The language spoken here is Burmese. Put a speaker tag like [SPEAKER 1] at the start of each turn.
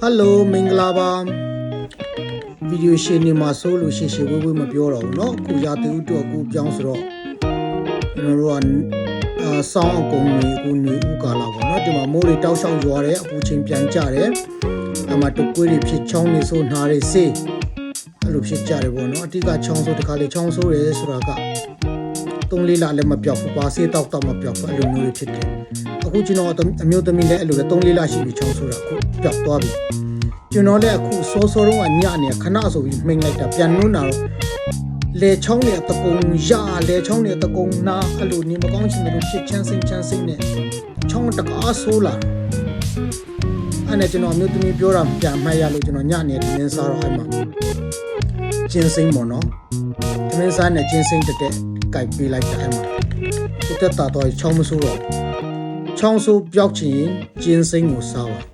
[SPEAKER 1] ဟယ်လိုမင်္ဂလာပါဗီဒီယိုရှင်နေမှာဆိုလို့ရှေ့ရှေ့ဝေးဝေးမပြောတော့ဘူးเนาะအခုရာသီဥတုအခုပြောင်းဆိုတော့ကျွန်တော်တို့ကအာဆောင်းအကုန်နေအခုနေဥကာလာပေါ့เนาะဒီမှာမိုးတွေတောက်လျှောက်ရွာတယ်အခုချိန်ပြန်ကျတယ်အမှတကွေးတွေဖြစ်ချောင်းနေဆိုနှာတွေစေးအဲ့လိုဖြစ်ကြတယ်ပေါ့เนาะအတိကချောင်းဆိုတခါလေချောင်းဆိုတယ်ဆိုတာက သုံးလေးလလည်းမပြောက်ဘူးပါစေးတောက်တောက်မပြောက်ဘူးအဲ့လိုမျိုးတွေဖြစ်တယ်အခုကျွန်တော်အမျိုးသမီးလည်းအဲ့လိုလေသုံးလေးလရှိပြီချောင်းဆိုတာအခုပျောက်သွားပြီကျွန်တော်လည်းအခုစောစောတုန်းကညနေခဏဆိုပြီးမှိန်လိုက်တာပြန်နှွန်းတာတော့လေချောင်းနဲ့တကုံရလေချောင်းနဲ့တကုံနာအဲ့လိုနေမကောင်းချင်တယ်လို့ဖြစ်ချမ်းစိမ့်ချမ်းစိမ့်နဲ့ချောင်းတကားဆိုးလာအဲ့နဲ့ကျွန်တော်အမျိုးသမီးပြောတာပြန်မှတ်ရလို့ကျွန်တော်ညနေဒီနေ့စားတော့အဲ့မှာကျင်းစိမ့်ပေါ့နော်ဒီနေ့စားနဲ့ကျင်းစိမ့်တက်တ က်ကြိုက်ပေးလိုက်တာအဲ့မှာသူတက်တာတော့ချောင်းမဆိုးတော့ချောင်းဆိုးပြောက်ချင်ကျင်းစိမ့်ကိုစားပါ